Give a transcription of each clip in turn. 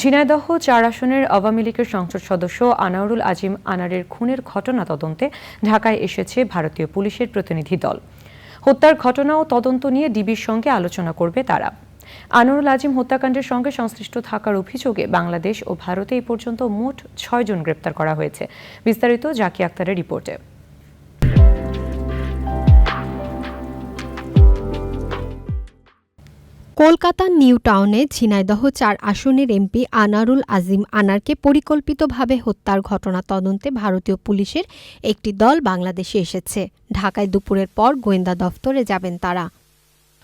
ঝিনাইদহ চার আসনের আওয়ামী লীগের সংসদ সদস্য আনাউরুল আজিম আনারের খুনের ঘটনা তদন্তে ঢাকায় এসেছে ভারতীয় পুলিশের প্রতিনিধি দল। হত্যার ঘটনা ও তদন্ত নিয়ে ডিবির সঙ্গে আলোচনা করবে তারা। আনোয়ারুল আজিম হত্যাকাণ্ডের সঙ্গে সংশ্লিষ্ট থাকার অভিযোগে বাংলাদেশ ও ভারতে এই পর্যন্ত মোট ছয়জন গ্রেপ্তার করা হয়েছে। বিস্তারিত জাকি আক্তারের রিপোর্টে। কলকাতার নিউ টাউনে ঝিনাইদহ চার আসনের এমপি আনারুল আজিম আনারকে পরিকল্পিতভাবে হত্যার ঘটনা তদন্তে ভারতীয় পুলিশের একটি দল বাংলাদেশে এসেছে। ঢাকায় দুপুরের পর গোয়েন্দা দফতরে যাবেন তারা।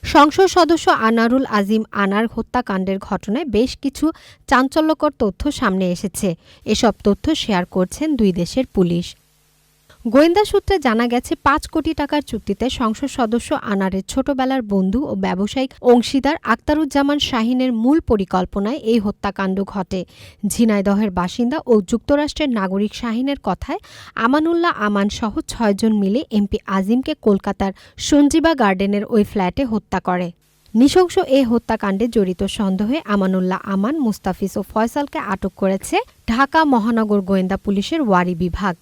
সংসদ সদস্য আনারুল আজিম আনার হত্যাকাণ্ডের ঘটনায় বেশ কিছু চাঞ্চল্যকর তথ্য সামনে এসেছে। এসব তথ্য শেয়ার করছেন দুই দেশের পুলিশ। গোয়েন্দা সূত্রে জানা গেছে, পাঁচ কোটি টাকার চুক্তিতে সংসদ সদস্য আনারের ছোটবেলার বন্ধু ও ব্যবসায়িক অংশীদার আক্তারুজ্জামান শাহিনের মূল পরিকল্পনায় এই হত্যাকাণ্ড ঘটে। ঝিনাইদহের বাসিন্দা ও যুক্তরাষ্ট্রের নাগরিক শাহিনের কথায়, আমানুল্লাহ আমান সহ ছয়জন মিলে এমপি আজিমকে কলকাতার সঞ্জীবা গার্ডেনের ওই ফ্ল্যাটে হত্যা করে। নৃশংস এ হত্যাকাণ্ডে জড়িত সন্দেহে আমানুল্লাহ আমান, মুস্তাফিজ ও ফয়সালকে আটক করেছে ঢাকা মহানগর গোয়েন্দা পুলিশের ওয়ারি বিভাগ।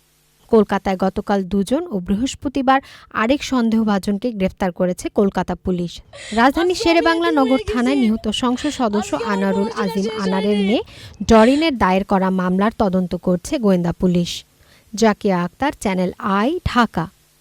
কলকাতায় গতকাল দুজন ও বৃহস্পতিবার আরেক সন্দেহভাজনকে গ্রেফতার করেছে কলকাতা পুলিশ। রাজধানী শেরেবাংলা নগর থানায় নিহত সংসদ সদস্য আনারুল আজিম আনারের মেয়ে ডরিনের দায়ের করা মামলার তদন্ত করছে গোয়েন্দা police. Zakia Akter channel I Dhaka.